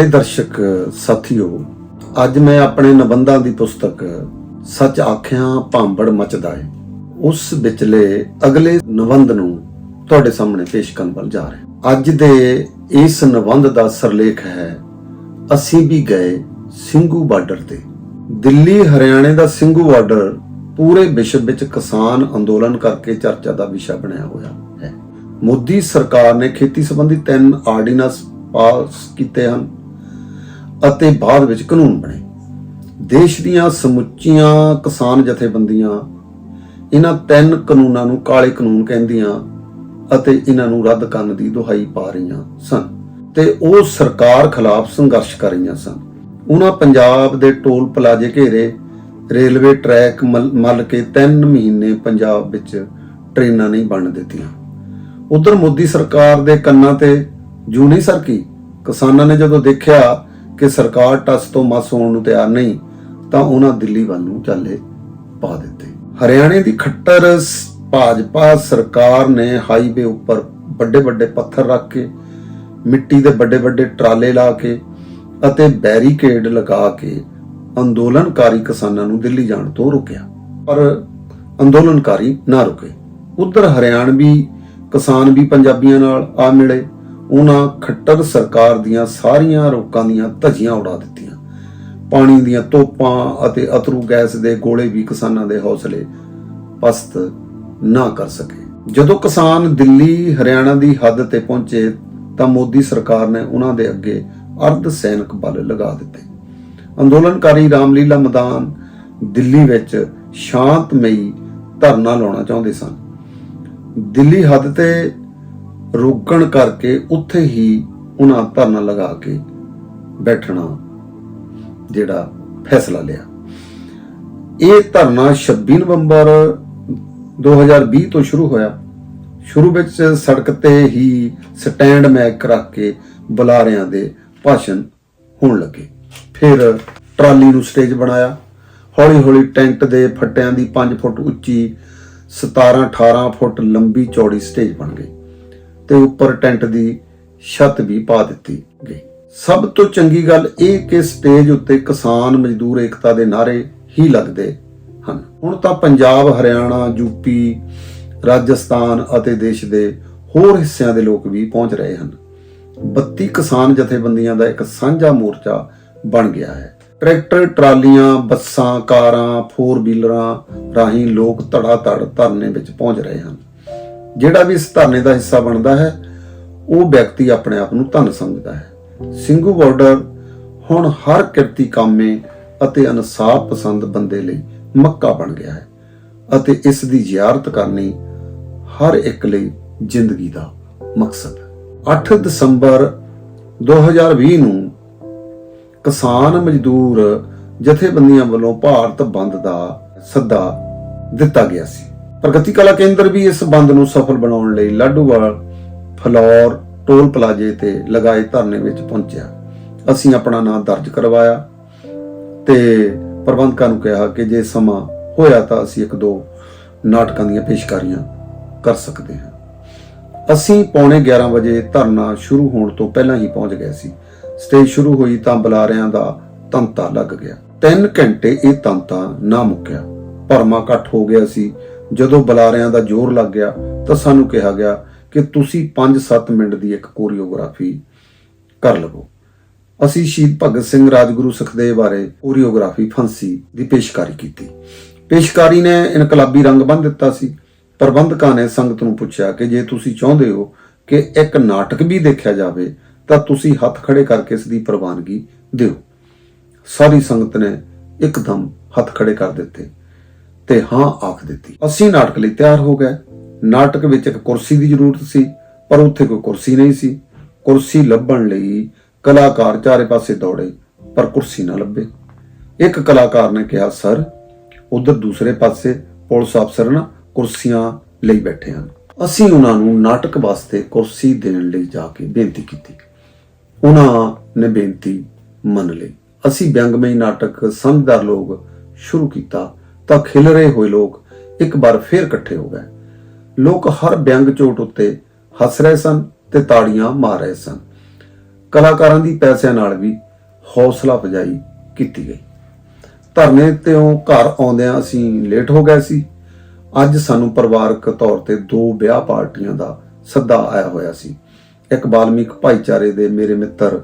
ਪਿਆਰੇ ਦਰਸ਼ਕ, ਸਾਥੀਓ, ਅੱਜ ਮੈਂ ਆਪਣੇ ਨਿਬੰਧਾਂ ਦੀ ਪੁਸਤਕ ਸੱਚ ਆਖਿਆਂ ਭਾਂਬੜ ਮਚਦਾ ਹੈ ਉਸ ਵਿਚਲੇ ਅਗਲੇ ਨਿਬੰਧ ਨੂੰ ਤੁਹਾਡੇ ਸਾਹਮਣੇ ਪੇਸ਼ ਕਰਨ ਵੱਲ ਜਾ ਰਿਹਾ ਅੱਜ ਦੇ ਇਸ ਨਿਬੰਧ ਦਾ ਸਰਲੇਖ ਹੈ, ਅਸੀਂ ਵੀ ਗਏ ਸਿੰਘੂ ਬਾਰਡਰ ਤੇ। ਦਿੱਲੀ, ਹਰਿਆਣੇ ਦਾ ਸਿੰਘੂ ਬਾਰਡਰ ਪੂਰੇ ਵਿਸ਼ਵ ਵਿੱਚ ਕਿਸਾਨ ਅੰਦੋਲਨ ਕਰਕੇ ਚਰਚਾ ਦਾ ਵਿਸ਼ਾ ਬਣਿਆ ਹੋਇਆ ਹੈ। ਮੋਦੀ ਸਰਕਾਰ ਨੇ ਖੇਤੀ ਸੰਬੰਧੀ ਤਿੰਨ ਆਰਡੀਨੈਂਸ ਪਾਸ ਕੀਤੇ ਹਨ। ਅਤੇ ਬਾਅਦ ਵਿੱਚ ਕਾਨੂੰਨ ਬਣੇ। ਦੇਸ਼ ਦੀਆਂ ਸਮੁੱਚੀਆਂ ਕਿਸਾਨ ਜਥੇਬੰਦੀਆਂ ਇਹਨਾਂ ਤਿੰਨ ਕਾਨੂੰਨਾਂ ਨੂੰ ਕਾਲੇ ਕਾਨੂੰਨ ਕਹਿੰਦੀਆਂ ਅਤੇ ਇਹਨਾਂ ਨੂੰ ਰੱਦ ਕਰਨ ਦੀ ਦੁਹਾਈ ਪਾ ਰਹੀਆਂ ਸਨ ਤੇ ਉਹ ਸਰਕਾਰ ਖਿਲਾਫ ਸੰਘਰਸ਼ ਕਰ ਰਹੀਆਂ ਸਨ। ਉਹਨਾਂ ਪੰਜਾਬ ਦੇ ਟੋਲ ਪਲਾਜ਼ੇ ਘੇਰੇ, ਰੇਲਵੇ ਟਰੈਕ ਮਲ, ਮੱਲ ਕੇ 3 ਮਹੀਨੇ ਪੰਜਾਬ ਵਿੱਚ ਟ੍ਰੇਨਾਂ ਨਹੀਂ ਬਣ ਦਿੱਤੀਆਂ। ਉਧਰ ਮੋਦੀ ਸਰਕਾਰ ਦੇ ਕੰਨਾਂ ਤੇ ਜੂ ਨਹੀਂ ਸਰਕੀ ਕਿਸਾਨਾਂ ਨੇ ਜਦੋਂ ਦੇਖਿਆ ਕਿ ਸਰਕਾਰ ਟਸ ਤੋਂ ਮਸ ਹੋਣ ਨੂੰ ਤਿਆਰ ਨਹੀਂ, ਤਾਂ ਉਹਨਾਂ ਦਿੱਲੀ ਵੱਲ ਨੂੰ ਚਾਲੇ ਪਾ ਦਿੱਤੇ। ਹਰਿਆਣੇ ਦੀ ਖੱਟਰ ਭਾਜਪਾ ਸਰਕਾਰ ਨੇ ਹਾਈਵੇ ਉੱਪਰ ਵੱਡੇ ਵੱਡੇ ਪੱਥਰ ਰੱਖ ਕੇ, ਮਿੱਟੀ ਦੇ ਵੱਡੇ ਵੱਡੇ ਟਰਾਲੇ ਲਾ ਕੇ ਅਤੇ ਬੈਰੀਕੇਡ ਲਗਾ ਕੇ ਅੰਦੋਲਨਕਾਰੀ ਕਿਸਾਨਾਂ ਨੂੰ ਦਿੱਲੀ ਜਾਣ ਤੋਂ ਰੋਕਿਆ। ਪਰ ਅੰਦੋਲਨਕਾਰੀ ਨਾ ਰੁਕੇ। ਉਧਰ ਹਰਿਆਣਵੀ ਕਿਸਾਨ ਵੀ ਪੰਜਾਬੀਆਂ ਨਾਲ ਆ ਮਿਲੇ। ਉਹਨਾਂ ਖੱਟਰ ਸਰਕਾਰ ਦੀਆਂ ਸਾਰੀਆਂ ਰੋਕਾਂ ਦੀਆਂ ਧੱਜੀਆਂ ਉਡਾ ਦਿੱਤੀਆਂ। ਪਾਣੀ ਦੀਆਂ ਤੋਪਾਂ ਅਤੇ ਅਤਰੂ ਗੈਸ ਦੇ ਗੋਲੇ ਵੀ ਕਿਸਾਨਾਂ ਦੇ ਹੌਸਲੇ ਪਸਤ ਨਾ ਕਰ ਸਕੇ। ਜਦੋਂ ਕਿਸਾਨ ਦਿੱਲੀ, ਹਰਿਆਣਾ ਦੀ ਹੱਦ ਤੇ ਪਹੁੰਚੇ ਤਾਂ ਮੋਦੀ ਸਰਕਾਰ ਨੇ ਉਹਨਾਂ ਦੇ ਅੱਗੇ ਅਰਧ ਸੈਨਿਕ ਬਲ ਲਗਾ ਦਿੱਤੇ। ਅੰਦੋਲਨਕਾਰੀ ਰਾਮਲੀਲਾ ਮੈਦਾਨ ਦਿੱਲੀ ਵਿੱਚ ਸ਼ਾਂਤਮਈ ਧਰਨਾ ਲਾਉਣਾ ਚਾਹੁੰਦੇ ਸਨ। ਦਿੱਲੀ ਹੱਦ ਤੇ ਰੋਕਣ ਕਰਕੇ ਉੱਥੇ ਹੀ ਉਹਨਾਂ ਧਰਨਾ ਲਗਾ ਕੇ ਬੈਠਣਾ ਜਿਹੜਾ ਫੈਸਲਾ ਲਿਆ। ਇਹ ਧਰਨਾ 26 ਨਵੰਬਰ 2020 ਤੋਂ ਸ਼ੁਰੂ ਹੋਇਆ। ਸ਼ੁਰੂ ਵਿੱਚ ਸੜਕ ਤੇ ਹੀ ਸਟੈਂਡ ਮੈਕ ਰੱਖ ਕੇ ਬੁਲਾਰਿਆਂ ਦੇ ਭਾਸ਼ਣ ਹੋਣ ਲੱਗੇ। ਫਿਰ ਟਰਾਲੀ ਨੂੰ ਸਟੇਜ ਬਣਾਇਆ। ਹੌਲੀ ਹੌਲੀ ਟੈਂਟ ਦੇ ਫੱਟਿਆਂ ਦੀ 5 ਫੁੱਟ ਉੱਚੀ 17 18 ਫੁੱਟ ਲੰਬੀ ਚੌੜੀ ਸਟੇਜ ਬਣ ਗਈ। ਤੇ ਉੱਪਰ ਟੈਂਟ ਦੀ ਛੱਤ ਵੀ ਪਾ ਦਿੱਤੀ ਗਈ। ਸਭ ਤੋਂ ਚੰਗੀ ਗੱਲ ਇਹ ਕਿ ਸਟੇਜ ਉੱਤੇ ਕਿਸਾਨ ਮਜ਼ਦੂਰ ਏਕਤਾ ਦੇ ਨਾਰੇ ਹੀ ਲੱਗਦੇ ਹਨ। ਹੁਣ ਤਾਂ ਪੰਜਾਬ, ਹਰਿਆਣਾ ਯੂਪੀ ਰਾਜਸਥਾਨ ਅਤੇ ਦੇਸ਼ ਦੇ ਹੋਰ ਹਿੱਸਿਆਂ ਦੇ ਲੋਕ ਵੀ ਪਹੁੰਚ ਰਹੇ ਹਨ। 32 ਕਿਸਾਨ ਜਥੇਬੰਦੀਆਂ ਦਾ ਇੱਕ ਸਾਂਝਾ ਮੋਰਚਾ ਬਣ ਗਿਆ ਹੈ। ਟਰੈਕਟਰ, ਟਰਾਲੀਆਂ, ਬੱਸਾਂ, ਕਾਰਾਂ, ਫੋਰ ਵੀਲਰਾਂ ਰਾਹੀਂ ਲੋਕ ਧੜਾ ਧੜ ਧਰਨੇ ਵਿੱਚ ਪਹੁੰਚ ਰਹੇ ਹਨ। ਜਿਹੜਾ ਵੀ ਇਸ ਧਰਨੇ ਦਾ ਹਿੱਸਾ ਬਣਦਾ ਹੈ, ਉਹ ਵਿਅਕਤੀ ਆਪਣੇ ਆਪ ਨੂੰ ਧਨ ਸਮਝਦਾ ਹੈ। ਸਿੰਘੂ ਬਾਰਡਰ ਹੁਣ ਹਰ ਕਿਰਤੀ ਕਾਮੇ ਅਤੇ ਇਨਸਾਫ ਪਸੰਦ ਬੰਦੇ ਲਈ ਮੱਕਾ ਬਣ ਗਿਆ ਹੈ ਅਤੇ ਇਸ ਦੀ ਜ਼ਿਆਰਤ ਕਰਨੀ ਹਰ ਇੱਕ ਲਈ ਜ਼ਿੰਦਗੀ ਦਾ ਮਕਸਦ ਹੈ। 8 ਦਸੰਬਰ 2020 ਨੂੰ ਕਿਸਾਨ ਮਜ਼ਦੂਰ ਜਥੇਬੰਦੀਆਂ ਵੱਲੋਂ ਭਾਰਤ ਬੰਦ ਦਾ ਸੱਦਾ ਦਿੱਤਾ ਗਿਆ ਸੀ। ਪ੍ਰਗਤੀ ਕਲਾ ਕੇਂਦਰ ਵੀ ਇਸ ਬੰਦ ਨੂੰ ਸਫਲ ਬਣਾਉਣ ਲਈ ਲਾਡੂਵਾਲ, ਫਲੌਰ, ਟੋਲ ਪਲਾਜ਼ੇ ਤੇ ਲਗਾਏ ਧਰਨੇ ਵਿੱਚ ਪਹੁੰਚਿਆ। ਅਸੀਂ ਆਪਣਾ ਨਾਮ ਦਰਜ ਕਰਵਾਇਆ ਤੇ ਪ੍ਰਬੰਧਕਾਂ ਨੂੰ ਕਿਹਾ ਕਿ ਜੇ ਸਮਾਂ ਹੋਇਆ ਤਾਂ ਅਸੀਂ ਇੱਕ ਦੋ ਨਾਟਕਾਂ ਦੀਆਂ ਪੇਸ਼ਕਾਰੀਆਂ ਕਰ ਸਕਦੇ ਹਾਂ। ਅਸੀਂ ਪੌਣੇ 11 ਵਜੇ ਧਰਨਾ ਸ਼ੁਰੂ ਹੋਣ ਤੋਂ ਪਹਿਲਾਂ ਹੀ ਪਹੁੰਚ ਗਏ ਸੀ। ਸਟੇਜ ਸ਼ੁਰੂ ਹੋਈ ਤਾਂ ਬੁਲਾਰਿਆਂ ਦਾ ਤੰਤਾ ਲੱਗ ਗਿਆ। 3 ਘੰਟੇ ਇਹ ਤੰਤਾ ਨਾ ਮੁੱਕਿਆ। ਭਰਮਾ ਇਕੱਠ ਹੋ ਗਿਆ ਸੀ। ਜਦੋਂ ਬੁਲਾਰਿਆਂ ਦਾ ਜ਼ੋਰ ਲੱਗ ਗਿਆ ਤਾਂ ਸਾਨੂੰ ਕਿਹਾ ਗਿਆ ਕਿ ਤੁਸੀਂ 5-7 ਮਿੰਟ ਦੀ ਇੱਕ ਕੋਰੀਓਗ੍ਰਾਫੀ ਕਰ ਲਵੋ। ਅਸੀਂ ਸ਼ਹੀਦ ਭਗਤ ਸਿੰਘ ਰਾਜਗੁਰੂ ਸੁਖਦੇਵ ਬਾਰੇ ਕੋਰੀਓਗ੍ਰਾਫੀ ਫਾਂਸੀ ਦੀ ਪੇਸ਼ਕਾਰੀ ਕੀਤੀ। ਪੇਸ਼ਕਾਰੀ ਨੇ ਇਨਕਲਾਬੀ ਰੰਗ ਬੰਨ ਦਿੱਤਾ ਸੀ। ਪ੍ਰਬੰਧਕਾਂ ਨੇ ਸੰਗਤ ਨੂੰ ਪੁੱਛਿਆ ਕਿ ਜੇ ਤੁਸੀਂ ਚਾਹੁੰਦੇ ਹੋ ਕਿ ਇੱਕ ਨਾਟਕ ਵੀ ਦੇਖਿਆ ਜਾਵੇ, ਤਾਂ ਤੁਸੀਂ ਹੱਥ ਖੜੇ ਕਰਕੇ ਇਸ ਦੀ ਪ੍ਰਵਾਨਗੀ ਦਿਓ। ਸਾਰੀ ਸੰਗਤ ਨੇ ਇੱਕਦਮ ਹੱਥ ਖੜੇ ਕਰ ਦਿੱਤੇ। ਤੇ ਹਾਂ ਆਖ ਦਿੱਤੀ। ਅਸੀਂ ਨਾਟਕ ਲਈ ਤਿਆਰ ਹੋ ਗਏ। ਨਾਟਕ ਵਿੱਚ ਇੱਕ ਕੁਰਸੀ ਦੀ ਜ਼ਰੂਰਤ ਸੀ, ਪਰ ਉੱਥੇ ਕੋਈ ਕੁਰਸੀ ਨਹੀਂ ਸੀ। ਕੁਰਸੀ ਲੱਭਣ ਲਈ ਕਲਾਕਾਰ ਚਾਰੇ ਪਾਸੇ ਦੌੜੇ, ਪਰ ਕੁਰਸੀ ਨਾ ਲੱਭੇ। ਇੱਕ ਕਲਾਕਾਰ ਨੇ ਕਿਹਾ, ਸਰ, ਉਧਰ ਦੂਸਰੇ ਪਾਸੇ ਪੁਲਿਸ ਅਫਸਰ ਨਾ ਕੁਰਸੀਆਂ ਲਈ ਬੈਠੇ ਹਨ। ਅਸੀਂ ਉਹਨਾਂ ਨੂੰ ਨਾਟਕ ਵਾਸਤੇ ਕੁਰਸੀ ਦੇਣ ਲਈ ਜਾ ਕੇ ਬੇਨਤੀ ਕੀਤੀ। ਉਹਨਾਂ ਨੇ ਬੇਨਤੀ ਮੰਨ ਲਈ। ਅਸੀਂ ਵਿਅੰਗਮਈ ਨਾਟਕ ਸਮਝਦਾਰ ਲੋਕ ਸ਼ੁਰੂ ਕੀਤਾ ਤਾਂ ਖਿਲ ਰਹੇ ਹੋਏ ਲੋਕ ਇੱਕ ਵਾਰ ਫੇਰ ਇਕੱਠੇ ਹੋ ਗਏ। ਲੋਕ ਹਰ ਵਿਅੰਗ ਚੋਟ ਉੱਤੇ ਹੱਸ ਰਹੇ ਸਨ ਤੇ ਤਾੜੀਆਂ ਮਾਰ ਰਹੇ ਸਨ। ਕਲਾਕਾਰਾਂ ਦੀ ਪੈਸਿਆਂ ਨਾਲ ਵੀ ਹੌਸਲਾ ਅਫਜ਼ਾਈ ਕੀਤੀ ਗਈ। ਧਰਨੇ ਤੋਂ ਘਰ ਆਉਂਦਿਆਂ ਅਸੀਂ ਲੇਟ ਹੋ ਗਏ ਸੀ। ਅੱਜ ਸਾਨੂੰ ਪਰਿਵਾਰਕ ਤੌਰ ਤੇ ਦੋ ਵਿਆਹ ਪਾਰਟੀਆਂ ਦਾ ਸੱਦਾ ਆਇਆ ਹੋਇਆ ਸੀ। ਇੱਕ ਬਾਲਮੀਕ ਭਾਈਚਾਰੇ ਦੇ ਮੇਰੇ ਮਿੱਤਰ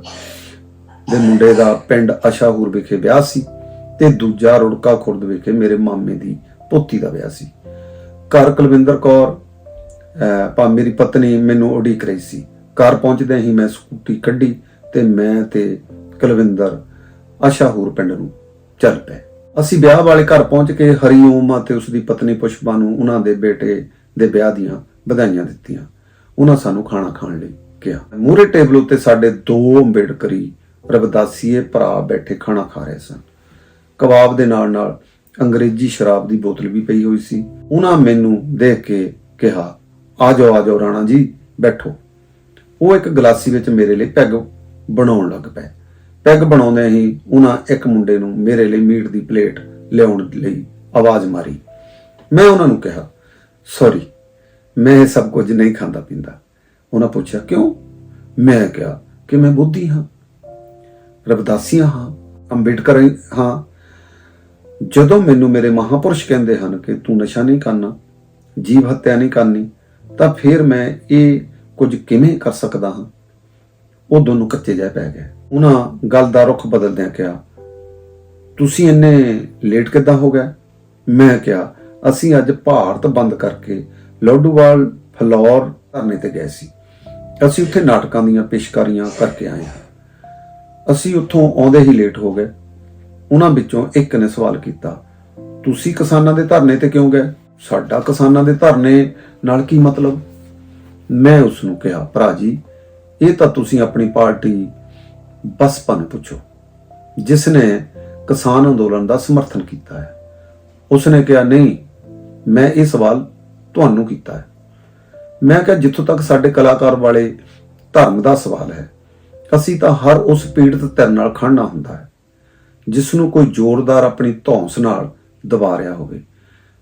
ਦੇ ਮੁੰਡੇ ਦਾ ਪਿੰਡ ਅਸ਼ਾਹੂਰ ਵਿਖੇ ਵਿਆਹ ਸੀ। ਤੇ ਦੂਜਾ ਰੁੜਕਾ ਖੁਰਦ ਵਿਖੇ ਮੇਰੇ ਮਾਮੇ ਦੀ ਪੋਤੀ ਦਾ ਵਿਆਹ ਸੀ। ਘਰ ਕੁਲਵਿੰਦਰ ਕੌਰ ਅਹ, ਮੇਰੀ ਪਤਨੀ ਮੈਨੂੰ ਉਡੀਕ ਰਹੀ ਸੀ। ਘਰ ਪਹੁੰਚਦਿਆਂ ਹੀ ਮੈਂ ਸਕੂਟੀ ਕੱਢੀ ਤੇ ਮੈਂ ਤੇ ਕੁਲਵਿੰਦਰ ਅਸ਼ਾਹੂਰ ਪਿੰਡ ਨੂੰ ਚੱਲ ਪਏ। ਅਸੀਂ ਵਿਆਹ ਵਾਲੇ ਘਰ ਪਹੁੰਚ ਕੇ ਹਰੀਓਮ ਅਤੇ ਉਸ ਦੀ ਪਤਨੀ ਪੁਸ਼ਪਾ ਨੂੰ ਉਹਨਾਂ ਦੇ ਬੇਟੇ ਦੇ ਵਿਆਹ ਦੀਆਂ ਵਧਾਈਆਂ ਦਿੱਤੀਆਂ। ਉਹਨਾਂ ਸਾਨੂੰ ਖਾਣਾ ਖਾਣ ਲਈ ਕਿਹਾ। ਮੂਰੇ ਟੇਬਲ ਉੱਤੇ ਸਾਡੇ ਦੋ ਅੰਬੇਡਕਰੀ ਰਵਦਾਸੀਏ ਭਰਾ ਬੈਠੇ ਖਾਣਾ ਖਾ ਰਹੇ ਸਨ। ਕਬਾਬ ਦੇ ਨਾਲ ਨਾਲ ਅੰਗਰੇਜ਼ੀ ਸ਼ਰਾਬ ਦੀ ਬੋਤਲ ਵੀ ਪਈ ਹੋਈ ਸੀ। ਉਹਨਾਂ ਮੈਨੂੰ ਦੇਖ ਕੇ ਕਿਹਾ, ਆ ਜਾਓ ਆ ਜਾਓ ਰਾਣਾ ਜੀ, ਬੈਠੋ। ਉਹ ਇੱਕ ਗਲਾਸੀ ਵਿੱਚ ਮੇਰੇ ਲਈ ਪੈਗ ਬਣਾਉਣ ਲੱਗ ਪਏ। ਪੈਗ ਬਣਾਉਂਦੇ ਹੀ ਉਹਨਾਂ ਇੱਕ ਮੁੰਡੇ ਨੂੰ ਮੇਰੇ ਲਈ ਮੀਟ ਦੀ ਪਲੇਟ ਲਿਆਉਣ ਲਈ ਆਵਾਜ਼ ਮਾਰੀ। ਮੈਂ ਉਹਨਾਂ ਨੂੰ ਕਿਹਾ, ਸੌਰੀ, ਮੈਂ ਇਹ ਸਭ ਕੁਝ ਨਹੀਂ ਖਾਂਦਾ ਪੀਂਦਾ। ਉਹਨਾਂ ਪੁੱਛਿਆ, ਕਿਉਂ? ਮੈਂ ਕਿਹਾ ਕਿ ਮੈਂ ਬੁੱਧੀ ਹਾਂ ਰਵਿਦਾਸੀਆਂ ਹਾਂ, ਅੰਬੇਡਕਰ ਹਾਂ। ਜਦੋਂ ਮੈਨੂੰ ਮੇਰੇ ਮਹਾਪੁਰਸ਼ ਕਹਿੰਦੇ ਹਨ ਕਿ ਤੂੰ ਨਸ਼ਾ ਨਹੀਂ ਕਰਨਾ, ਜੀਵ ਹੱਤਿਆ ਨਹੀਂ ਕਰਨੀ, ਤਾਂ ਫਿਰ ਮੈਂ ਇਹ ਕੁਝ ਕਿਵੇਂ ਕਰ ਸਕਦਾ ਹਾਂ? ਉਹ ਦੋਨੋਂ ਕੱਚੇ ਜਿਹੇ ਪੈ ਗਏ। ਉਹਨਾਂ ਗੱਲ ਦਾ ਰੁਖ ਬਦਲਦਿਆਂ ਕਿਹਾ, ਤੁਸੀਂ ਇੰਨੇ ਲੇਟ ਕਿੱਦਾਂ ਹੋ ਗਏ? ਮੈਂ ਕਿਹਾ, ਅਸੀਂ ਅੱਜ ਭਾਰਤ ਬੰਦ ਕਰਕੇ ਲੋਡੂਵਾਲ ਫਲੌਰ ਧਰਨੇ ਤੇ ਗਏ ਸੀ। ਅਸੀਂ ਉੱਥੇ ਨਾਟਕਾਂ ਦੀਆਂ ਪੇਸ਼ਕਾਰੀਆਂ ਕਰਕੇ ਆਏ ਹਾਂ। ਅਸੀਂ ਉੱਥੋਂ ਆਉਂਦੇ ਹੀ ਲੇਟ ਹੋ ਗਏ। ਉਹਨਾਂ ਵਿੱਚੋਂ ਇੱਕ ਨੇ ਸਵਾਲ ਕੀਤਾ, ਤੁਸੀਂ ਕਿਸਾਨਾਂ ਦੇ ਧਰਨੇ ਤੇ ਕਿਉਂ ਗਏ? ਸਾਡਾ ਕਿਸਾਨਾਂ ਦੇ ਧਰਨੇ ਨਾਲ ਕੀ ਮਤਲਬ? ਮੈਂ ਉਸ ਨੂੰ ਕਿਹਾ, ਭਰਾ ਜੀ, ਇਹ ਤਾਂ ਤੁਸੀਂ ਆਪਣੀ ਪਾਰਟੀ ਬਸਪਾ ਨੂੰ ਪੁੱਛੋ, ਜਿਸ ਨੇ ਕਿਸਾਨ ਅੰਦੋਲਨ ਦਾ ਸਮਰਥਨ ਕੀਤਾ ਹੈ। ਉਸ ਨੇ ਕਿਹਾ, ਨਹੀਂ, ਮੈਂ ਇਹ ਸਵਾਲ ਤੁਹਾਨੂੰ ਕੀਤਾ ਹੈ। ਮੈਂ ਕਿਹਾ, ਜਿੱਥੋਂ ਤੱਕ ਸਾਡੇ ਕਲਾਕਾਰ ਵਾਲੇ ਧਰਮ ਦਾ ਸਵਾਲ ਹੈ, ਅਸੀਂ ਤਾਂ ਹਰ ਉਸ ਪੀੜਤ ਧਿਰ ਨਾਲ ਖੜਨਾ ਹੁੰਦਾ ਹੈ। ਜਿਸ ਨੂੰ ਕੋਈ ਜ਼ੋਰਦਾਰ ਆਪਣੀ ਧੌਂਸ ਨਾਲ ਦਬਾ ਰਿਹਾ ਹੋਵੇ।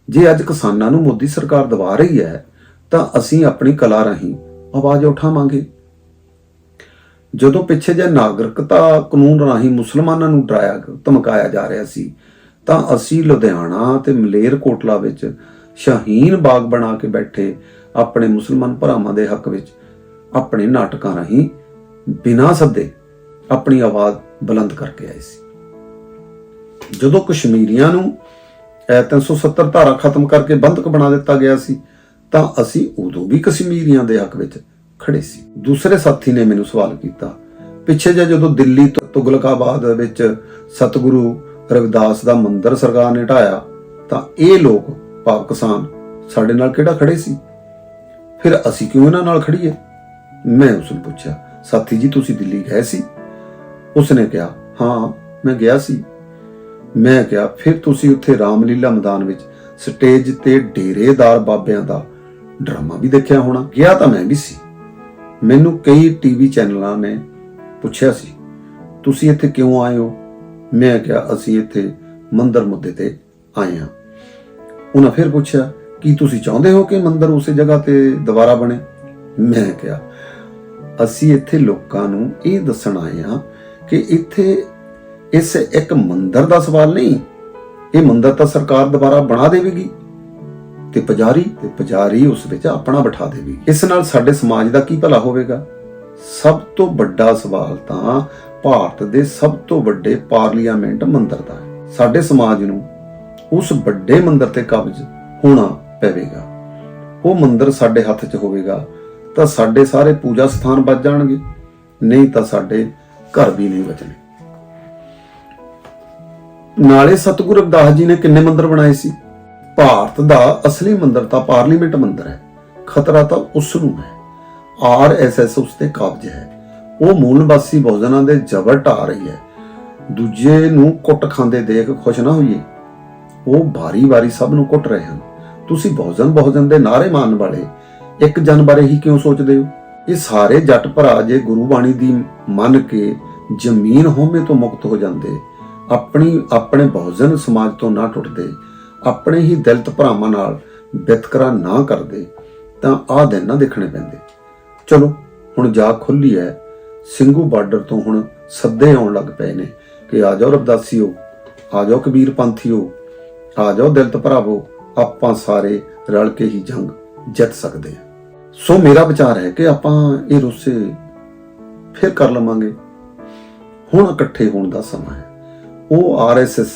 ਜੇ ਅੱਜ ਕਿਸਾਨਾਂ ਨੂੰ ਮੋਦੀ ਸਰਕਾਰ ਦਬਾ ਰਹੀ ਹੈ, ਤਾਂ ਅਸੀਂ ਆਪਣੀ ਕਲਾ ਰਾਹੀਂ ਆਵਾਜ਼ ਉਠਾਵਾਂਗੇ। ਜਦੋਂ ਪਿੱਛੇ ਜੇ ਨਾਗਰਿਕਤਾ ਕਾਨੂੰਨ ਰਾਹੀਂ ਮੁਸਲਮਾਨਾਂ ਨੂੰ ਡਰਾਇਆ, ਧਮਕਾਇਆ ਜਾ ਰਿਹਾ ਸੀ, ਤਾਂ ਅਸੀਂ ਲੁਧਿਆਣਾ ਤੇ ਮਲੇਰਕੋਟਲਾ ਵਿੱਚ ਸ਼ਾਹੀਨ ਬਾਗ ਬਣਾ ਕੇ ਬੈਠੇ ਆਪਣੇ ਮੁਸਲਮਾਨ ਭਰਾਵਾਂ ਦੇ ਹੱਕ ਵਿੱਚ ਆਪਣੇ ਨਾਟਕਾਂ ਰਾਹੀਂ ਬਿਨਾਂ ਸੱਦੇ ਆਪਣੀ ਆਵਾਜ਼ ਬੁਲੰਦ ਕਰਕੇ ਆਏ ਸੀ। ਜਦੋਂ ਕਸ਼ਮੀਰੀਆਂ ਨੂੰ ਇਹ 370 ਧਾਰਾ ਖਤਮ ਕਰਕੇ ਬੰਧਕ ਬਣਾ ਦਿੱਤਾ ਗਿਆ ਸੀ, ਤਾਂ ਅਸੀਂ ਉਦੋਂ ਵੀ ਕਸ਼ਮੀਰੀਆਂ ਦੇ ਹੱਕ ਵਿੱਚ ਖੜੇ ਸੀ। ਦੂਸਰੇ ਸਾਥੀ ਨੇ ਮੈਨੂੰ ਸਵਾਲ ਕੀਤਾ, ਪਿੱਛੇ ਜੇ ਜਦੋਂ ਦਿੱਲੀ ਤੋਂ ਤੁਗਲਕਾਬਾਦ ਵਿੱਚ ਸਤਿਗੁਰੂ ਰਵਿਦਾਸ ਦਾ ਮੰਦਿਰ ਸਰਕਾਰ ਨੇ ਢਾਇਆ, ਤਾਂ ਇਹ ਲੋਕ ਭਾਵ ਕਿਸਾਨ ਸਾਡੇ ਨਾਲ ਕਿਹੜਾ ਖੜੇ ਸੀ? ਫਿਰ ਅਸੀਂ ਕਿਉਂ ਇਹਨਾਂ ਨਾਲ ਖੜੀਏ ਮੈਂ ਉਸ ਨੂੰ ਪੁੱਛਿਆ, ਸਾਥੀ ਜੀ, ਤੁਸੀਂ ਦਿੱਲੀ ਗਏ ਸੀ? ਉਸਨੇ ਕਿਹਾ, ਹਾਂ, ਮੈਂ ਗਿਆ ਸੀ। ਮੈਂ ਕਿਹਾ, ਫਿਰ ਤੁਸੀਂ ਉੱਥੇ ਰਾਮਲੀਲਾ ਮੈਦਾਨ ਵਿੱਚ ਸਟੇਜ ਤੇ ਡੇਰੇਦਾਰ ਬਾਬਿਆਂ ਦਾ ਡਰਾਮਾ ਵੀ ਦੇਖਿਆ ਹੋਣਾ? ਗਿਆ ਤਾਂ ਮੈਂ ਵੀ ਸੀ। ਮੈਨੂੰ ਕਈ ਟੀਵੀ ਚੈਨਲਾਂ ਨੇ ਪੁੱਛਿਆ ਸੀ, ਤੁਸੀਂ ਇੱਥੇ ਕਿਉਂ ਆਏ ਹੋ? ਮੈਂ ਕਿਹਾ, ਅਸੀਂ ਇੱਥੇ ਮੰਦਰ ਮੁੱਦੇ ਤੇ ਆਏ ਹਾਂ। ਉਹਨਾਂ ਫਿਰ ਪੁੱਛਿਆ, ਕੀ ਤੁਸੀਂ ਚਾਹੁੰਦੇ ਹੋ ਕਿ ਮੰਦਰ ਉਸੇ ਜਗ੍ਹਾ ਤੇ ਦੁਬਾਰਾ ਬਣੇ? ਮੈਂ ਕਿਹਾ, ਅਸੀਂ ਇੱਥੇ ਲੋਕਾਂ ਨੂੰ ਇਹ ਦੱਸਣ ਆਏ ਹਾਂ ਕਿ ਇੱਥੇ ਇਸ ਇੱਕ ਮੰਦਰ ਦਾ ਸਵਾਲ ਨਹੀਂ, ਇਹ ਮੰਦਰ ਤਾਂ ਸਰਕਾਰ ਦੁਬਾਰਾ ਬਣਾ ਦੇਵੇਗੀ। ਤੇ ਪੁਜਾਰੀ ਤੇ ਪੁਜਾਰੀ ਉਸ ਵਿੱਚ ਆਪਣਾ ਬਿਠਾ ਦੇਵੇਗੀ। ਇਸ ਨਾਲ ਸਾਡੇ ਸਮਾਜ ਦਾ ਕੀ ਭਲਾ ਹੋਵੇਗਾ? ਸਭ ਤੋਂ ਵੱਡਾ ਸਵਾਲ ਤਾਂ ਭਾਰਤ ਦੇ ਸਭ ਤੋਂ ਵੱਡੇ ਪਾਰਲੀਮੈਂਟ ਮੰਦਰ ਦਾ ਹੈ। ਸਾਡੇ ਸਮਾਜ ਨੂੰ ਉਸ ਵੱਡੇ ਮੰਦਰ ਤੇ ਕਬਜ਼ ਹੋਣਾ ਪਵੇਗਾ। ਉਹ ਮੰਦਰ ਸਾਡੇ ਹੱਥ 'ਚ ਹੋਵੇਗਾ, ਤਾਂ ਸਾਡੇ ਸਾਰੇ ਪੂਜਾ ਸਥਾਨ ਬਚ ਜਾਣਗੇ, ਨਹੀਂ ਤਾਂ ਸਾਡੇ ਘਰ ਵੀ ਨਹੀਂ ਬਚਣੇ ਨਾਲੇ ਸਤਿਗੁਰੂ ਰਵਿਦਾਸ ਜੀ ਨੇ ਕਿੰਨੇ ਮੰਦਰ ਬਣਾਏ ਸੀ? ਭਾਰਤ ਦਾ ਅਸਲੀ ਮੰਦਰ ਤਾਂ ਪਾਰਲੀਮੈਂਟ ਮੰਦਰ ਹੈ। ਖਤਰਾ ਤਾਂ ਉਸ ਨੂੰ ਹੈ। ਆਰਐਸਐਸ ਉਸ ਤੇ ਕਬਜ਼ ਹੈ। ਉਹ ਮੂਲ ਨਿਵਾਸੀ ਬਹੁਜਨਾਂ ਦੇ ਜ਼ਬਰ ਢਾ ਰਹੀ ਹੈ। ਦੂਜੇ ਨੂੰ ਕੁੱਟ ਖਾਂਦੇ ਦੇਖ ਖੁਸ਼ ਨਾ ਹੋਈਏ। ਉਹ ਵਾਰੀ-ਵਾਰੀ ਸਭ ਨੂੰ ਕੁੱਟ ਰਹੇ ਹਨ। ਤੁਸੀਂ ਬਹੁਜਨ ਬਹੁਜਨ ਦੇ ਨਾਰੇ ਮਾਰਨ ਵਾਲੇ, ਇੱਕ ਜਨ ਬਾਰੇ ਹੀ ਕਿਉਂ ਸੋਚਦੇ ਹੋ? ਇਹ ਸਾਰੇ ਜੱਟ ਭਰਾ ਜੇ ਗੁਰੂ ਬਾਣੀ ਦੀ ਮੰਨ ਕੇ ਜ਼ਮੀਨ ਹੋਮੇ ਤੋਂ ਮੁਕਤ ਹੋ ਜਾਂਦੇ ਆਪਣੀ, ਆਪਣੇ ਬਹੁਜਨ ਸਮਾਜ ਤੋਂ ਨਾ ਟੁੱਟਦੇ, ਆਪਣੇ ਹੀ ਦਲਿਤ ਭਰਾਵਾਂ ਨਾਲ ਵਿਤਕਰਾ ਨਾ ਕਰਦੇ, ਤਾਂ ਆਹ ਦਿਨ ਨਾ ਦੇਖਣੇ ਪੈਂਦੇ। ਚਲੋ, ਹੁਣ ਜਾ ਖੁੱਲੀ ਹੈ ਸਿੰਘੂ ਬਾਰਡਰ ਤੋਂ ਹੁਣ ਸੱਦੇ ਆਉਣ ਲੱਗ ਪਏ ਨੇ ਕਿ ਆ ਜਾਓ ਰਬਦਾਸੀਓ, ਆ ਜਾਓ ਕਬੀਰ ਪੰਥੀਓ, ਆ ਜਾਓ ਦਿਲਤ ਭਰਾਵੋ, ਆਪਾਂ ਸਾਰੇ ਰਲ ਕੇ ਹੀ ਜੰਗ ਜਿੱਤ ਸਕਦੇ ਹਾਂ ਸੋ ਮੇਰਾ ਵਿਚਾਰ ਹੈ ਕਿ ਆਪਾਂ ਇਹ ਰੁੱਸੇ ਫਿਰ ਕਰ ਲਵਾਂਗੇ। ਹੁਣ ਇਕੱਠੇ ਹੋਣ ਦਾ ਸਮਾਂ ਹੈ। ਉਹ ਆਰਐਸਐਸ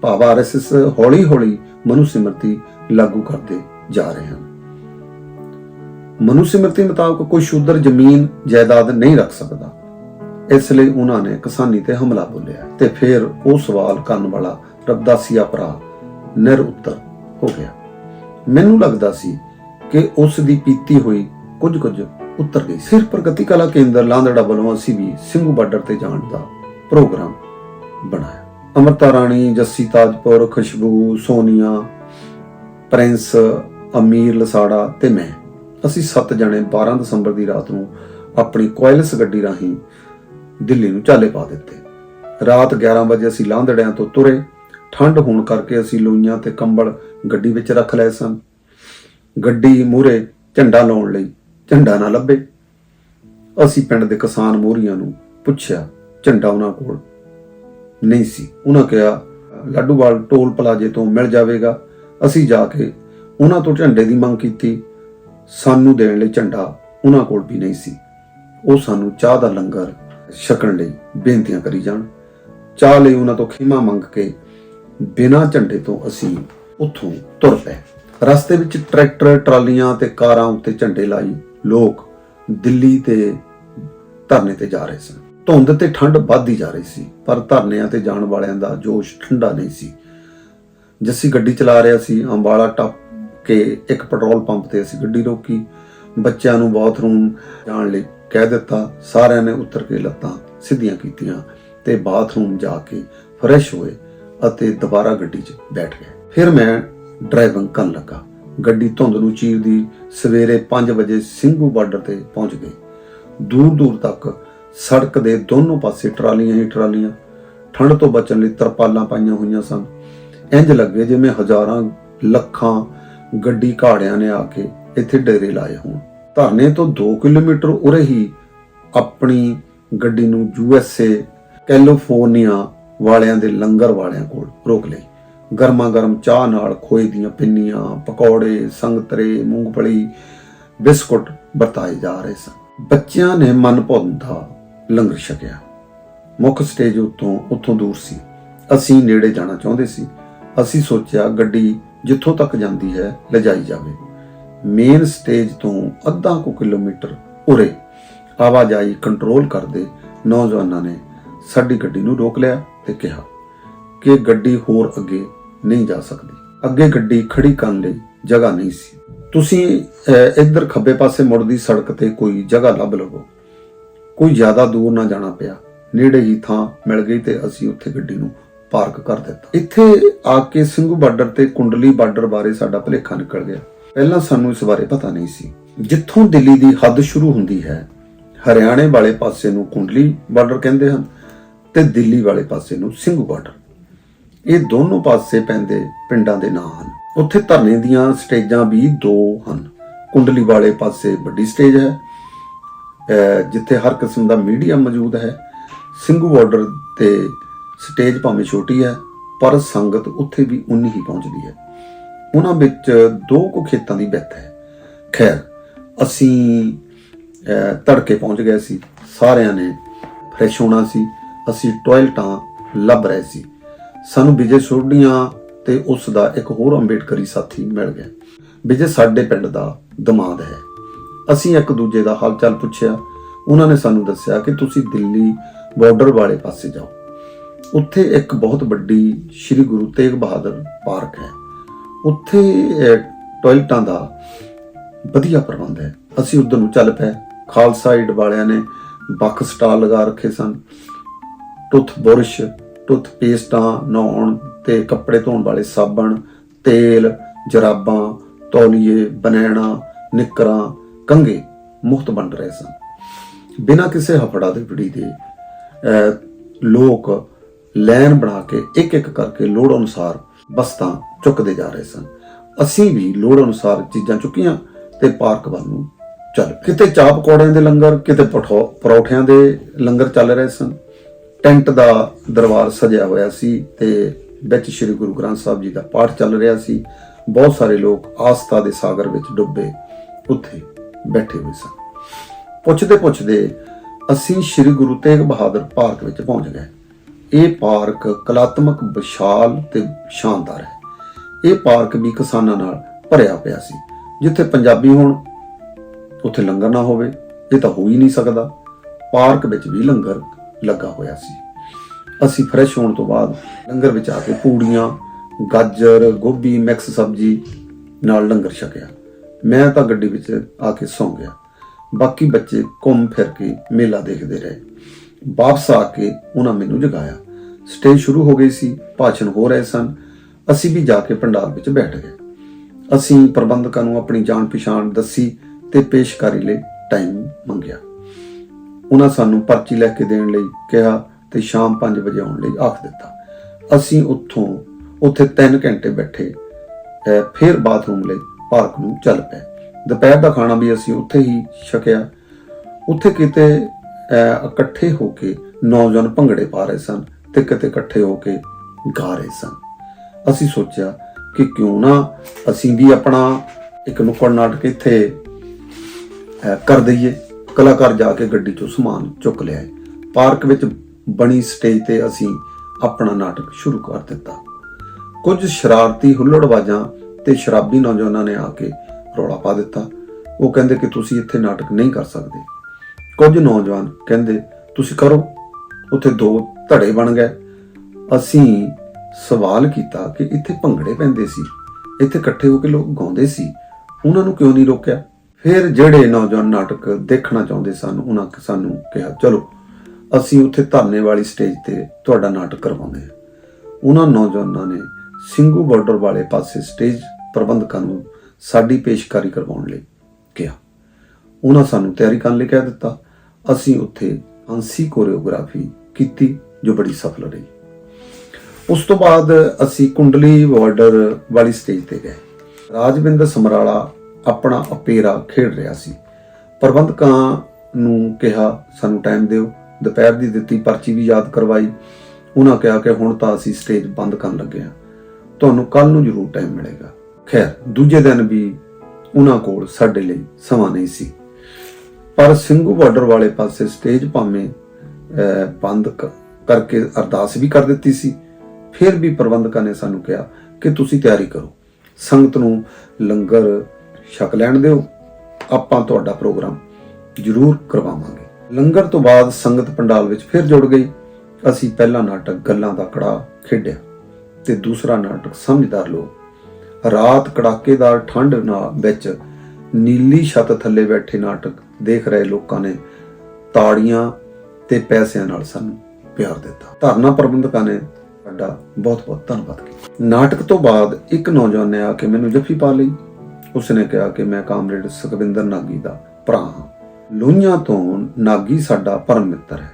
ਭਾਵ ਆਰਐਸਐਸ ਹੌਲੀ ਹੌਲੀ ਮਨੁ ਸਿਮਰਤੀ ਲਾਗੂ ਕਰਦੇ ਜਾ ਰਹੇ ਹਨ। ਮਨੁ ਸਿਮਰਤੀ ਮੁਤਾਬਕ ਕੋਈ ਸ਼ੂਦਰ ਜ਼ਮੀਨ, ਜਾਇਦਾਦ ਨਹੀਂ ਰੱਖ ਸਕਦਾ। ਇਸ ਲਈ ਉਹਨਾਂ ਨੇ ਕਿਸਾਨੀ ਤੇ ਹਮਲਾ ਬੋਲਿਆ ਤੇ ਫਿਰ ਉਹ ਸਵਾਲ ਕਰਨ ਵਾਲਾ ਰਬਦਾਸੀਆ ਭਰਾ ਨਿਰ ਹੋ ਗਿਆ। ਮੈਨੂੰ ਲੱਗਦਾ ਸੀ ਕਿ ਉਸ ਦੀ ਪੀਤੀ ਹੋਈ ਕੁਝ ਕੁਝ ਉੱਤਰ ਗਈ। ਸਿਰ ਪ੍ਰਗਤੀ ਕਲਾ ਕੇਂਦਰ ਲਾਂਦੜਾ ਵੱਲੋਂ ਅਸੀਂ ਵੀ ਸਿੰਘੂ ਬਾਰਡਰ ਤੇ ਜਾਣ ਦਾ ਪ੍ਰੋਗਰਾਮ ਬਣਾਇਆ। ਅਮਰਤਾ ਰਾਣੀ, ਜੱਸੀ ਤਾਜਪੁਰ, ਖੁਸ਼ਬੂ, ਸੋਨੀਆ, ਪ੍ਰਿੰਸ, ਅਮੀਰ, ਲਸਾੜਾ ਤੇ ਮੈਂ। ਅਸੀਂ ਸੱਤ ਜਣੇ 12 ਦਸੰਬਰ ਦੀ ਰਾਤ ਨੂੰ ਆਪਣੀ ਕੋਇਲਸ ਗੱਡੀ ਰਾਹੀਂ ਦਿੱਲੀ ਨੂੰ ਚਾਲੇ ਪਾ ਦਿੱਤੇ। ਰਾਤ 11 ਵਜੇ ਅਸੀਂ ਲਾਂਦੜਿਆਂ ਤੋਂ ਤੁਰੇ। ਠੰਡ ਹੋਣ ਕਰਕੇ ਅਸੀਂ ਲੋਈਆਂ ਤੇ ਕੰਬਲ ਗੱਡੀ ਵਿੱਚ ਰੱਖ ਲਏ ਸਨ। ਗੱਡੀ ਮੂਰੇ ਝੰਡਾ ਲਾਉਣ ਲਈ ਝੰਡਾ ਨਾ ਲੱਭੇ। ਅਸੀਂ ਪਿੰਡ ਦੇ ਕਿਸਾਨ ਮੋਹਰੀਆਂ ਨੂੰ ਪੁੱਛਿਆ, ਝੰਡਾ ਉਹਨਾਂ ਕੋਲ ਨਹੀਂ ਸੀ। ਉਹਨਾਂ ਕਿਹਾ, ਲੱਡੂਵਾਲ ਟੋਲ ਪਲਾਜੇ ਤੋਂ ਮਿਲ ਜਾਵੇਗਾ। ਅਸੀਂ ਜਾ ਕੇ ਉਹਨਾਂ ਤੋਂ ਝੰਡੇ ਦੀ ਮੰਗ ਕੀਤੀ। ਸਾਨੂੰ ਦੇਣ ਲਈ ਝੰਡਾ ਉਹਨਾਂ ਕੋਲ ਵੀ ਨਹੀਂ ਸੀ। ਉਹ ਸਾਨੂੰ ਚਾਹ ਦਾ ਲੰਗਰ ਛਕਣ ਲਈ ਬੇਨਤੀਆਂ ਕਰੀ ਜਾਣ। ਚਾਹ ਲਈ ਉਹਨਾਂ ਤੋਂ ਖਿਮਾ ਮੰਗ ਕੇ ਬਿਨਾਂ ਝੰਡੇ ਤੋਂ ਅਸੀਂ ਉੱਥੋਂ ਤੁਰ ਪਏ। ਰਸਤੇ ਵਿੱਚ ਟਰੈਕਟਰ, ਟਰਾਲੀਆਂ ਤੇ ਕਾਰਾਂ ਉੱਤੇ ਝੰਡੇ ਲਾਈ ਲੋਕ ਦਿੱਲੀ ਤੇ ਧਰਨੇ ਤੇ ਜਾ ਰਹੇ ਸਨ। ਧੁੰਦ ਤੇ ਠੰਡ ਵੱਧਦੀ ਜਾ ਰਹੀ ਸੀ, ਪਰ ਧਰਨਿਆਂ ਤੇ ਜਾਣ ਵਾਲਿਆਂ ਦਾ ਜੋਸ਼ ਠੰਡਾ ਨਹੀਂ ਸੀ। ਜੱਸੀ ਗੱਡੀ ਚਲਾ ਰਿਹਾ ਸੀ, ਅੰਬਾਲਾ ਟੱਪ ਕੇ ਇੱਕ ਪੈਟਰੋਲ ਪੰਪ ਤੇ ਅਸੀਂ ਗੱਡੀ ਰੋਕੀ। ਬੱਚਿਆਂ ਨੂੰ ਬਾਥਰੂਮ ਜਾਣ ਲਈ ਕਹਿ ਦਿੱਤਾ, ਸਾਰਿਆਂ ਨੇ ਉੱਤਰ ਕੇ ਲੱਤਾਂ ਸਿੱਧੀਆਂ ਕੀਤੀਆਂ ਤੇ ਬਾਥਰੂਮ ਜਾ ਕੇ ਫਰੈਸ਼ ਹੋਏ ਅਤੇ ਦੁਬਾਰਾ ਗੱਡੀ 'ਚ ਬੈਠ ਗਏ। ਫਿਰ ਮੈਂ ਡਰਾਈਵਿੰਗ ਕਰਨ ਲੱਗਾ। ਗੱਡੀ ਧੁੰਦ ਨੂੰ ਚੀਰਦੀ ਸਵੇਰੇ 5 ਵਜੇ ਸਿੰਘੂ ਬਾਰਡਰ ਤੇ ਪਹੁੰਚ ਗਈ। ਦੂਰ ਦੂਰ ਤੱਕ ਸੜਕ ਦੇ ਦੋਨੋਂ ਪਾਸੇ ਟਰਾਲੀਆਂ ਹੀ ਟਰਾਲੀਆਂ। ਠੰਡ ਤੋਂ ਬਚਣ ਲਈ ਤਰਪਾਲਾਂ ਪਾਈਆਂ ਹੋਈਆਂ ਸਨ। ਇੰਜ ਲੱਗੇ ਜਿਵੇਂ ਹਜ਼ਾਰਾਂ ਲੱਖਾਂ ਗੱਡੀ ਘਾੜਿਆਂ ਨੇ ਆ ਕੇ ਇੱਥੇ ਡੇਰੇ ਲਾਏ ਹੋਣ। ਧਰਨੇ ਤੋਂ 2 ਕਿਲੋਮੀਟਰ ਉਰੇ ਹੀ ਆਪਣੀ ਗੱਡੀ ਨੂੰ ਯੂਐਸਏ ਕੈਲੀਫੋਰਨੀਆ ਵਾਲਿਆਂ ਦੇ ਲੰਗਰ ਵਾਲਿਆਂ ਕੋਲ ਰੋਕ ਲਈ। ਗਰਮਾ ਗਰਮ ਚਾਹ ਨਾਲ ਖੋਏ ਦੀਆਂ ਪਿੰਨੀਆਂ, ਪਕੌੜੇ, ਸੰਗਤਰੇ, ਮੂੰਗਫਲੀ, ਬਿਸਕੁਟ ਵਰਤਾਏ ਜਾ ਰਹੇ ਸਨ। ਬੱਚਿਆਂ ਨੇ ਮਨ ਦਾ ਲੰਗਰ ਛਕਿਆ। ਮੁੱਖ ਸਟੇਜ ਉੱਤੋਂ ਉੱਥੋਂ ਦੂਰ ਸੀ। ਅਸੀਂ ਨੇੜੇ ਜਾਣਾ ਚਾਹੁੰਦੇ ਸੀ। ਅਸੀਂ ਸੋਚਿਆ ਗੱਡੀ ਜਿੱਥੋਂ ਤੱਕ ਜਾਂਦੀ ਹੈ, ਲਿਜਾਈ ਜਾਵੇ। ਮੇਨ ਸਟੇਜ ਤੋਂ ਅੱਧਾ ਕੁ ਕਿਲੋਮੀਟਰ ਉਰੇ ਆਵਾਜਾਈ ਕੰਟਰੋਲ ਕਰਦੇ ਨੌਜਵਾਨਾਂ ਨੇ ਸਾਡੀ ਗੱਡੀ ਨੂੰ ਰੋਕ ਲਿਆ ਤੇ ਕਿਹਾ ਕਿ ਗੱਡੀ ਹੋਰ ਅੱਗੇ ਨਹੀਂ ਜਾ ਸਕਦੀ। ਅੱਗੇ ਗੱਡੀ ਖੜੀ ਕਰਨ ਲਈ ਜਗ੍ਹਾ ਨਹੀਂ ਸੀ। ਤੁਸੀਂ ਇੱਧਰ ਖੱਬੇ ਪਾਸੇ ਮੁੜਦੀ ਸੜਕ ਤੇ ਕੋਈ ਜਗ੍ਹਾ ਲੱਭ ਲਵੋ। ਕੋਈ ਜ਼ਿਆਦਾ ਦੂਰ ਨਾ ਜਾਣਾ ਪਿਆ। ਨੇੜੇ ਹੀ ਥਾਂ ਮਿਲ ਗਈ ਤੇ ਅਸੀਂ ਉੱਥੇ ਗੱਡੀ ਨੂੰ ਪਾਰਕ ਕਰ ਦਿੱਤਾ। ਇੱਥੇ ਆ ਕੇ ਸਿੰਘੂ ਬਾਰਡਰ ਤੇ ਕੁੰਡਲੀ ਬਾਰਡਰ ਬਾਰੇ ਸਾਡਾ ਭੁਲੇਖਾ ਨਿਕਲ ਗਿਆ। ਪਹਿਲਾਂ ਸਾਨੂੰ ਇਸ ਬਾਰੇ ਪਤਾ ਨਹੀਂ ਸੀ। ਜਿੱਥੋਂ ਦਿੱਲੀ ਦੀ ਹੱਦ ਸ਼ੁਰੂ ਹੁੰਦੀ ਹੈ, ਹਰਿਆਣੇ ਵਾਲੇ ਪਾਸੇ ਨੂੰ ਕੁੰਡਲੀ ਬਾਰਡਰ ਕਹਿੰਦੇ ਹਨ ਤੇ ਦਿੱਲੀ ਵਾਲੇ ਪਾਸੇ ਨੂੰ ਸਿੰਘੂ ਬਾਰਡਰ। ਇਹ ਦੋਨੋਂ ਪਾਸੇ ਪੈਂਦੇ ਪਿੰਡਾਂ ਦੇ ਨਾਂ ਹਨ। ਉੱਥੇ ਧਰਨੇ ਦੀਆਂ ਸਟੇਜਾਂ ਵੀ ਦੋ ਹਨ। ਕੁੰਡਲੀ ਵਾਲੇ ਪਾਸੇ ਵੱਡੀ ਸਟੇਜ ਹੈ ਜਿੱਥੇ ਹਰ ਕਿਸਮ ਦਾ ਮੀਡੀਆ ਮੌਜੂਦ ਹੈ ਸਿੰਘੂ ਬਾਰਡਰ ਤੇ ਸਟੇਜ ਭਾਵੇਂ ਛੋਟੀ ਹੈ ਪਰ ਸੰਗਤ ਉੱਥੇ ਵੀ ਉਨੀ ਹੀ ਪਹੁੰਚਦੀ ਹੈ। ਉਹਨਾਂ ਵਿੱਚ ਦੋ ਕੁ ਖੇਤਾਂ ਦੀ ਵਿੱਥ ਹੈ। ਖੈਰ ਅਸੀਂ ਅਹ, ਤੜਕੇ ਪਹੁੰਚ ਗਏ ਸੀ। ਸਾਰਿਆਂ ਨੇ ਫਰੈਸ਼ ਹੋਣਾ ਸੀ। ਅਸੀਂ ਟਾਇਲਟਾਂ ਲੱਭ ਰਹੇ ਸੀ। ਸਾਨੂੰ ਵਿਜੇ ਸੋਢੀਆਂ ਤੇ ਉਸ ਦਾ ਇੱਕ ਹੋਰ ਅੰਬੇਡਕਰੀ ਸਾਥੀ ਮਿਲ ਗਿਆ। ਵਿਜੇ ਸਾਡੇ ਪਿੰਡ ਦਾ ਦਮਾਦ ਹੈ। ਅਸੀਂ ਇੱਕ ਦੂਜੇ ਦਾ ਹਾਲ ਚਾਲ ਪੁੱਛਿਆ। ਉਹਨਾਂ ਨੇ ਸਾਨੂੰ ਦੱਸਿਆ ਕਿ ਤੁਸੀਂ ਦਿੱਲੀ ਬਾਰਡਰ ਵਾਲੇ ਪਾਸੇ ਜਾਓ। ਉੱਥੇ ਇੱਕ ਬਹੁਤ ਵੱਡੀ ਸ੍ਰੀ ਗੁਰੂ ਤੇਗ ਬਹਾਦਰ ਪਾਰਕ ਹੈ। ਉੱਥੇ ਅਹ, ਟਾਇਲਟਾਂ ਦਾ ਵਧੀਆ ਪ੍ਰਬੰਧ ਹੈ। ਅਸੀਂ ਉਧਰ ਨੂੰ ਚੱਲ ਪਏ। ਖਾਲਸਾ ਏਡ ਵਾਲਿਆਂ ਨੇ ਬੱਕ ਸਟਾਲ ਲਗਾ ਰੱਖੇ ਸਨ। ਟੁੱਥ ਬੁਰਸ਼ ਟੁੱਥ ਪੇਸਟਾਂ ਨਹਾਉਣ ਤੇ ਕੱਪੜੇ ਧੋਣ ਵਾਲੇ ਸਾਬਣ ਤੇਲ ਜਰਾਬਾਂ ਤੌਲੀਏ ਬਨੈਣਾ ਨਿੱਕਰਾਂ ਕੰਘੇ ਮੁਕਤ ਵੰਡ ਰਹੇ ਸਨ। ਬਿਨਾਂ ਕਿਸੇ ਹਫੜਾ ਦੇ ਫੜੀ ਦੇ ਲੋਕ ਲਾਈਨ ਬਣਾ ਕੇ ਇੱਕ ਇੱਕ ਕਰਕੇ ਲੋੜ ਅਨੁਸਾਰ ਬਸਤਾਂ ਚੁੱਕਦੇ ਜਾ ਰਹੇ ਸਨ। ਅਸੀਂ ਵੀ ਲੋੜ ਅਨੁਸਾਰ ਚੀਜ਼ਾਂ ਚੁੱਕੀਆਂ ਤੇ ਪਾਰਕ ਵੱਲ ਨੂੰ ਚੱਲ ਕਿਤੇ ਚਾਹ ਪਕੌੜਿਆਂ ਦੇ ਲੰਗਰ, ਕਿਤੇ ਪਠੋ, ਪਰੌਠਿਆਂ ਦੇ ਲੰਗਰ ਚੱਲ ਰਹੇ ਸਨ। ਟੈਂਟ ਦਾ ਦਰਬਾਰ ਸਜਿਆ ਹੋਇਆ ਸੀ ਤੇ ਵਿੱਚ ਸ੍ਰੀ ਗੁਰੂ ਗ੍ਰੰਥ ਸਾਹਿਬ ਜੀ ਦਾ ਪਾਠ ਚੱਲ ਰਿਹਾ ਸੀ। ਬਹੁਤ ਸਾਰੇ ਲੋਕ ਆਸਥਾ ਦੇ ਸਾਗਰ ਵਿੱਚ ਡੁੱਬੇ ਉੱਥੇ। ਬੈਠੇ ਹੋਏ ਸਨ ਪੁੱਛਦੇ ਪੁੱਛਦੇ ਅਸੀਂ ਸ੍ਰੀ ਗੁਰੂ ਤੇਗ ਬਹਾਦਰ ਪਾਰਕ ਵਿੱਚ ਪਹੁੰਚ ਗਏ। ਇਹ ਪਾਰਕ ਕਲਾਤਮਕ ਵਿਸ਼ਾਲ ਤੇ ਸ਼ਾਨਦਾਰ ਹੈ। ਇਹ ਪਾਰਕ ਵੀ ਕਿਸਾਨਾਂ ਨਾਲ ਭਰਿਆ ਪਿਆ ਸੀ, ਜਿੱਥੇ ਪੰਜਾਬੀ ਹੋਣ, ਉੱਥੇ ਲੰਗਰ ਨਾ ਹੋਵੇ, ਇਹ ਤਾਂ ਹੋ ਹੀ ਨਹੀਂ ਸਕਦਾ। ਪਾਰਕ ਵਿੱਚ ਵੀ ਲੰਗਰ ਲੱਗਾ ਹੋਇਆ ਸੀ। ਅਸੀਂ ਫਰੈਸ਼ ਹੋਣ ਤੋਂ ਬਾਅਦ ਲੰਗਰ ਵਿੱਚ ਆ ਕੇ ਪੂੜੀਆਂ, ਗਾਜਰ, ਗੋਭੀ ਮਿਕਸ ਸਬਜ਼ੀ ਨਾਲ ਲੰਗਰ ਛਕਿਆ। ਮੈਂ ਤਾਂ ਗੱਡੀ ਵਿੱਚ ਆ ਕੇ ਸੌਂ ਗਿਆ। ਬਾਕੀ ਬੱਚੇ ਘੁੰਮ ਫਿਰ ਕੇ ਮੇਲਾ ਦੇਖਦੇ ਰਹੇ। ਵਾਪਸ ਆ ਕੇ ਉਹਨਾਂ ਮੈਨੂੰ ਜਗਾਇਆ। ਸਟੇਜ ਸ਼ੁਰੂ ਹੋ ਗਈ ਸੀ, ਭਾਸ਼ਣ ਹੋ ਰਹੇ ਸਨ। ਅਸੀਂ ਵੀ ਜਾ ਕੇ ਪੰਡਾਲ ਵਿੱਚ ਬੈਠ ਗਏ। ਅਸੀਂ ਪ੍ਰਬੰਧਕਾਂ ਨੂੰ ਆਪਣੀ ਜਾਣ ਪਛਾਣ ਦੱਸੀ ਤੇ ਪੇਸ਼ਕਾਰੀ ਲਈ ਟਾਈਮ ਮੰਗਿਆ। ਉਹਨਾਂ ਸਾਨੂੰ ਪਰਚੀ ਲੈ ਕੇ ਦੇਣ ਲਈ ਕਿਹਾ ਤੇ ਸ਼ਾਮ 5 ਵਜੇ ਆਉਣ ਲਈ ਆਖ ਦਿੱਤਾ। ਅਸੀਂ ਉੱਥੋਂ, ਉੱਥੇ 3 ਘੰਟੇ ਬੈਠੇ। ਫਿਰ ਬਾਥਰੂਮ ਲਈ ਪਾਰਕ ਨੂੰ ਚੱਲ ਪਏ ਦੁਪਹਿਰ ਦਾ ਖਾਣਾ ਵੀ ਅਸੀਂ ਉੱਥੇ ਹੀ ਛਕਿਆ। ਉੱਥੇ ਕਿਤੇ ਇਕੱਠੇ ਹੋ ਕੇ ਨੌਜਵਾਨ ਭੰਗੜੇ ਪਾ ਰਹੇ ਸਨ ਤੇ ਕਿਤੇ ਇਕੱਠੇ ਹੋ ਕੇ ਗਾ ਰਹੇ ਸਨ। ਅਸੀਂ ਸੋਚਿਆ ਕਿ ਕਿਉਂ ਨਾ ਅਸੀਂ ਵੀ ਆਪਣਾ ਇੱਕ ਨੁੱਕੜ ਨਾਟਕ ਇੱਥੇ ਕਰ ਦਈਏ। ਕਲਾਕਾਰ ਜਾ ਕੇ ਗੱਡੀ ਚੋਂ ਸਮਾਨ ਚੁੱਕ ਲਿਆਏ। ਪਾਰਕ ਵਿੱਚ ਬਣੀ ਸਟੇਜ ਤੇ ਅਸੀਂ ਆਪਣਾ ਨਾਟਕ ਸ਼ੁਰੂ ਕਰ ਦਿੱਤਾ। ਕੁਝ ਸ਼ਰਾਰਤੀ ਹੁੱਲੜਬਾਜ਼ਾਂ ਤੇ ਸ਼ਰਾਬੀ ਨੌਜਵਾਨਾਂ ਨੇ ਆ ਕੇ ਰੌਲਾ ਪਾ ਦਿੱਤਾ। ਉਹ ਕਹਿੰਦੇ ਕਿ ਤੁਸੀਂ ਇੱਥੇ ਨਾਟਕ ਨਹੀਂ ਕਰ ਸਕਦੇ। ਕੁਝ ਨੌਜਵਾਨ ਕਹਿੰਦੇ, ਤੁਸੀਂ ਕਰੋ। ਉੱਥੇ ਦੋ ਧੜੇ ਬਣ ਗਏ। ਅਸੀਂ ਸਵਾਲ ਕੀਤਾ ਕਿ ਇੱਥੇ ਭੰਗੜੇ ਪੈਂਦੇ ਸੀ। ਇੱਥੇ ਇਕੱਠੇ ਹੋ ਕੇ ਲੋਕ ਗਾਉਂਦੇ ਸੀ। ਉਹਨਾਂ ਨੂੰ ਕਿਉਂ ਨਹੀਂ ਰੋਕਿਆ? ਫਿਰ ਜਿਹੜੇ ਨੌਜਵਾਨ ਨਾਟਕ ਦੇਖਣਾ ਚਾਹੁੰਦੇ ਸਨ, ਉਹਨਾਂ ਸਾਨੂੰ ਕਿਹਾ, ਚਲੋ, ਅਸੀਂ ਉੱਥੇ ਧਰਨੇ ਵਾਲੀ ਸਟੇਜ ਤੇ ਤੁਹਾਡਾ ਨਾਟਕ ਕਰਵਾਉਂਦੇ ਹਾਂ। ਉਹਨਾਂ ਨੌਜਵਾਨਾਂ ਨੇ ਸਿੰਘੂ ਬਾਰਡਰ ਵਾਲੇ ਪਾਸੇ ਸਟੇਜ ਪ੍ਰਬੰਧਕਾਂ ਨੂੰ ਸਾਡੀ ਪੇਸ਼ਕਾਰੀ ਕਰਵਾਉਣ ਲਈ ਕਿਹਾ। ਉਹਨਾਂ ਸਾਨੂੰ ਤਿਆਰੀ ਕਰਨ ਲਈ ਕਹਿ ਦਿੱਤਾ। ਅਸੀਂ ਉੱਥੇ ਅੰਸੀ ਕੋਰੀਓਗ੍ਰਾਫੀ ਕੀਤੀ, ਜੋ ਬੜੀ ਸਫਲ ਰਹੀ। ਉਸ ਤੋਂ ਬਾਅਦ ਅਸੀਂ ਕੁੰਡਲੀ ਬਾਰਡਰ ਵਾਲੀ ਸਟੇਜ ਤੇ ਗਏ। ਰਾਜਵਿੰਦਰ ਸਮਰਾਲਾ ਆਪਣਾ ਅਪੇਰਾ ਖੇਡ ਰਿਹਾ ਸੀ। ਪ੍ਰਬੰਧਕਾਂ ਨੂੰ ਕਿਹਾ, ਸਾਨੂੰ ਟਾਈਮ ਦਿਓ। ਦੁਪਹਿਰ ਦੀ ਦਿੱਤੀ ਪਰਚੀ ਵੀ ਯਾਦ ਕਰਵਾਈ। ਉਹਨਾਂ ਕਿਹਾ ਕਿ ਹੁਣ ਤਾਂ ਅਸੀਂ ਸਟੇਜ ਬੰਦ ਕਰਨ ਲੱਗੇ ਹਾਂ। ਤੁਹਾਨੂੰ ਕੱਲ ਨੂੰ ਜ਼ਰੂਰ ਟਾਈਮ ਮਿਲੇਗਾ। ਖੈਰ, ਦੂਜੇ ਦਿਨ ਵੀ ਉਹਨਾਂ ਕੋਲ ਸਾਡੇ ਲਈ ਸਮਾਂ ਨਹੀਂ ਸੀ। ਪਰ ਸਿੰਘੂ ਬਾਰਡਰ ਵਾਲੇ ਪਾਸੇ ਸਟੇਜ ਭਾਵੇਂ ਬੰਦ ਕ- ਕਰਕੇ ਅਰਦਾਸ ਵੀ ਕਰ ਦਿੱਤੀ ਸੀ। ਫਿਰ ਵੀ ਪ੍ਰਬੰਧਕਾਂ ਨੇ ਸਾਨੂੰ ਕਿਹਾ ਕਿ ਤੁਸੀਂ ਤਿਆਰੀ ਕਰੋ। ਸੰਗਤ ਨੂੰ ਲੰਗਰ ਛਕ ਲੈਣ ਦਿਓ। ਆਪਾਂ ਤੁਹਾਡਾ ਪ੍ਰੋਗਰਾਮ ਜ਼ਰੂਰ ਕਰਵਾਵਾਂਗੇ। ਲੰਗਰ ਤੋਂ ਬਾਅਦ ਸੰਗਤ ਪੰਡਾਲ ਵਿੱਚ ਫਿਰ ਜੁੜ ਗਈ। ਅਸੀਂ ਪਹਿਲਾ ਨਾਟਕ ਗੱਲਾਂ ਦਾ ਕੜਾ ਖੇਡਿਆ। ਤੇ ਦੂਸਰਾ ਨਾਟਕ ਸਮਝਦਾਰ ਲੋਕ। ਰਾਤ ਕੜਾਕੇਦਾਰ ਠੰਡ ਨਾਲ ਵਿੱਚ ਨੀਲੀ ਛੱਤ ਥੱਲੇ ਬੈਠੇ ਨਾਟਕ ਦੇਖ ਰਹੇ ਲੋਕਾਂ ਨੇ ਤਾੜੀਆਂ ਤੇ ਪੈਸਿਆਂ ਨਾਲ ਸਾਨੂੰ ਪਿਆਰ ਦਿੱਤਾ। ਧਰਨਾ ਪ੍ਰਬੰਧਕਾਂ ਨੇ ਸਾਡਾ ਬਹੁਤ ਬਹੁਤ ਧੰਨਵਾਦ ਕੀਤਾ। ਨਾਟਕ ਤੋਂ ਬਾਅਦ ਇੱਕ ਨੌਜਵਾਨ ਨੇ ਆ ਕੇ ਮੈਨੂੰ ਜੱਫੀ ਪਾ ਲਈ। ਉਸਨੇ ਕਿਹਾ ਕਿ ਮੈਂ ਕਾਮਰੇਡ ਸੁਖਵਿੰਦਰ ਨਾਗੀ ਦਾ ਭਰਾ ਹਾਂ। ਲੋਹੀਆਂ ਤੋਂ ਨਾਗੀ ਸਾਡਾ ਪਰਮ ਮਿੱਤਰ ਹੈ।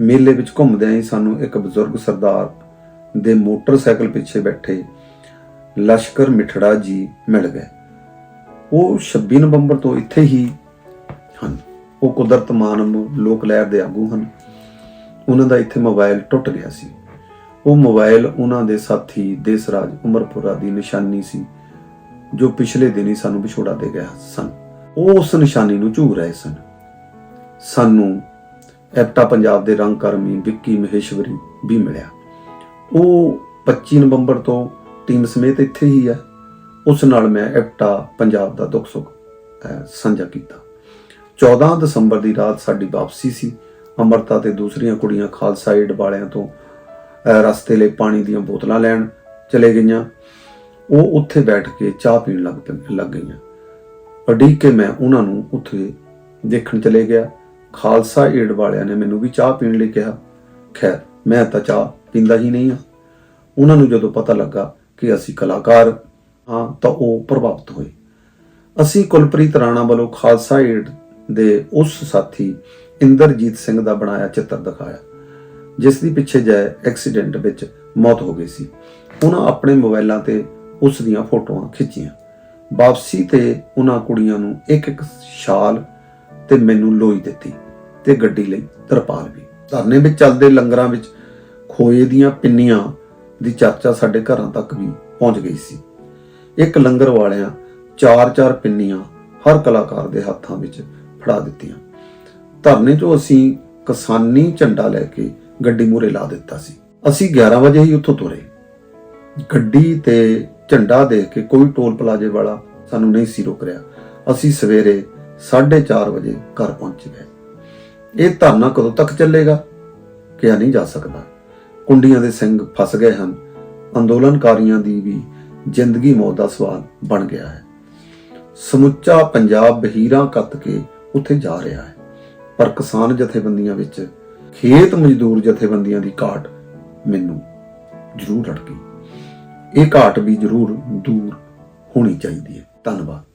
ਮੇਲੇ ਵਿੱਚ ਘੁੰਮਦਿਆਂ ਹੀ ਸਾਨੂੰ ਇੱਕ ਬਜ਼ੁਰਗ ਸਰਦਾਰ ਦੇ ਮੋਟਰਸਾਈਕਲ ਪਿੱਛੇ ਬੈਠੇ ਲਸ਼ਕਰ ਮਿਠੜਾ ਜੀ ਮਿਲ ਗਏ। ਉਹ 26 ਨਵੰਬਰ ਤੋਂ ਇੱਥੇ ਹੀ ਹਨ। ਉਹ ਕੁਦਰਤ ਮਾਨਵ ਲੋਕ ਲਹਿਰ ਦੇ ਆਗੂ ਹਨ। ਉਹਨਾਂ ਦਾ ਇੱਥੇ ਮੋਬਾਈਲ ਟੁੱਟ ਗਿਆ ਸੀ। ਉਹ ਮੋਬਾਈਲ ਉਹਨਾਂ ਦੇ ਸਾਥੀ ਦੇਸਰਾਜ ਉਮਰਪੁਰਾ ਦੀ ਨਿਸ਼ਾਨੀ ਸੀ, ਜੋ ਪਿਛਲੇ ਦਿਨ ਹੀ ਸਾਨੂੰ ਵਿਛੋੜਾ ਦੇ ਗਿਆ ਸਨ। ਉਹ ਉਸ ਨਿਸ਼ਾਨੀ ਨੂੰ ਝੂਰ ਰਹੇ ਸਨ। ਸਾਨੂੰ ਐਪਟਾ ਪੰਜਾਬ ਦੇ ਰੰਗਕਰਮੀ ਵਿੱਕੀ ਮਹੇਸ਼ਵਰੀ ਵੀ ਮਿਲਿਆ। ਉਹ 25 ਨਵੰਬਰ ਤੋਂ ਟੀਮ ਸਮੇਤ ਇੱਥੇ ਹੀ ਹੈ ਉਸ ਨਾਲ ਮੈਂ ਐਪਟਾ ਪੰਜਾਬ ਦਾ ਦੁੱਖ ਸੁੱਖ ਸਾਂਝਾ ਕੀਤਾ। 14 ਦਸੰਬਰ ਦੀ ਰਾਤ ਸਾਡੀ ਵਾਪਸੀ ਸੀ। ਅਮਰਤਾ ਤੇ ਦੂਸਰੀਆਂ ਕੁੜੀਆਂ ਖਾਲਸਾ ਏਡ ਵਾਲਿਆਂ ਤੋਂ ਰਸਤੇ ਲਈ ਪਾਣੀ ਦੀਆਂ ਬੋਤਲਾਂ ਲੈਣ ਚਲੇ ਗਈਆਂ। ਉਹ ਉੱਥੇ ਬੈਠ ਕੇ ਚਾਹ ਪੀਣ ਲੱਗ ਪਈ ਲੱਗ ਗਈਆਂ। ਅਡੀਕ ਕੇ ਮੈਂ ਉਹਨਾਂ ਨੂੰ ਉੱਥੇ ਦੇਖਣ ਚਲੇ ਗਿਆ। ਖਾਲਸਾ ਏਡ ਵਾਲਿਆਂ ਨੇ ਮੈਨੂੰ ਵੀ ਚਾਹ ਪੀਣ ਲਈ ਕਿਹਾ। ਖੈਰ, ਮੈਂ ਤਾਂ ਚਾਹ ਪੀਂਦਾ ਹੀ ਨਹੀਂ ਹਾਂ ਉਹਨਾਂ ਨੂੰ ਜਦੋਂ ਪਤਾ ਲੱਗਾ ਕਿ ਅਸੀਂ ਕਲਾਕਾਰ ਹਾਂ, ਤਾਂ ਉਹ ਪ੍ਰਭਾਵਿਤ ਹੋਏ। ਅਸੀਂ ਕੁਲਪ੍ਰੀਤ ਰਾਣਾ ਵੱਲੋਂ ਖਾਲਸਾ ਏਡ ਦੇ ਉਸ ਸਾਥੀ ਇੰਦਰਜੀਤ ਸਿੰਘ ਦਾ ਬਣਾਇਆ ਚਿੱਤਰ ਦਿਖਾਇਆ, ਜਿਸ ਦੀ ਪਿੱਛੇ ਜਾਏ ਐਕਸੀਡੈਂਟ ਵਿੱਚ ਮੌਤ ਹੋ ਗਈ ਸੀ। ਉਹਨਾਂ ਆਪਣੇ ਮੋਬਾਈਲਾਂ ਤੇ ਉਸ ਦੀਆਂ ਫੋਟੋਆਂ ਖਿੱਚੀਆਂ। ਵਾਪਸੀ ਤੇ ਉਹਨਾਂ ਕੁੜੀਆਂ ਨੂੰ ਇੱਕ ਇੱਕ ਸ਼ਾਲ ਤੇ ਮੈਨੂੰ ਲੋਈ ਦਿੱਤੀ ਤੇ ਗੱਡੀ ਲਈ ਤਰਪਾਲ ਵੀ। ਧਰਨੇ ਵਿੱਚ ਚੱਲਦੇ ਲੰਗਰਾਂ ਵਿੱਚ ਖੋਏ ਦੀਆਂ ਪਿੰਨੀਆਂ ਦੀ ਚਰਚਾ ਸਾਡੇ ਘਰਾਂ ਤੱਕ ਵੀ ਪਹੁੰਚ ਗਈ ਸੀ। ਇੱਕ ਲੰਗਰ ਵਾਲਿਆਂ ਚਾਰ ਚਾਰ ਪਿੰਨੀਆਂ ਹਰ ਕਲਾਕਾਰ ਦੇ ਹੱਥਾਂ ਵਿੱਚ ਫੜਾ ਦਿੱਤੀਆਂ। ਧਰਨੇ 'ਚੋਂ ਅਸੀਂ ਕਿਸਾਨੀ ਝੰਡਾ ਲੈ ਕੇ ਗੱਡੀ ਮੂਰੇ ਲਾ ਦਿੱਤਾ ਸੀ। ਅਸੀਂ 11 ਵਜੇ ਹੀ ਉੱਥੋਂ ਤੁਰੇ। ਗੱਡੀ ਤੇ ਝੰਡਾ ਦੇਖ ਕੇ ਕੋਈ ਟੋਲ ਪਲਾਜ਼ੇ ਵਾਲਾ ਸਾਨੂੰ ਨਹੀਂ ਸੀ ਰੋਕ ਰਿਹਾ। ਅਸੀਂ ਸਵੇਰੇ 4:30 ਵਜੇ ਘਰ ਪਹੁੰਚ ਗਏ। ਇਹ ਧਰਨਾ ਕਦੋਂ ਤੱਕ ਚੱਲੇਗਾ? ਕਿਹਾ ਨਹੀਂ ਜਾ ਸਕਦਾ। ਕੁੰਡੀਆਂ ਦੇ ਸਿੰਘ ਫਸ ਗਏ ਹਨ। ਅੰਦੋਲਨਕਾਰੀਆਂ ਦੀ ਵੀ ਜ਼ਿੰਦਗੀ ਮੌਤ ਦਾ ਸਵਾਲ ਬਣ ਗਿਆ ਹੈ। ਸਮੁੱਚਾ ਪੰਜਾਬ ਬਹੀਰਾਂ ਕੱਤ ਕੇ ਉੱਥੇ ਜਾ ਰਿਹਾ ਹੈ। ਪਰ ਕਿਸਾਨ ਜਥੇਬੰਦੀਆਂ ਵਿੱਚ ਖੇਤ ਮਜ਼ਦੂਰ ਜਥੇਬੰਦੀਆਂ ਦੀ ਘਾਟ ਮੈਨੂੰ ਜ਼ਰੂਰ ਅਟਕੀ। ਇਹ ਘਾਟ ਵੀ ਜ਼ਰੂਰ ਦੂਰ ਹੋਣੀ ਚਾਹੀਦੀ ਹੈ। ਧੰਨਵਾਦ।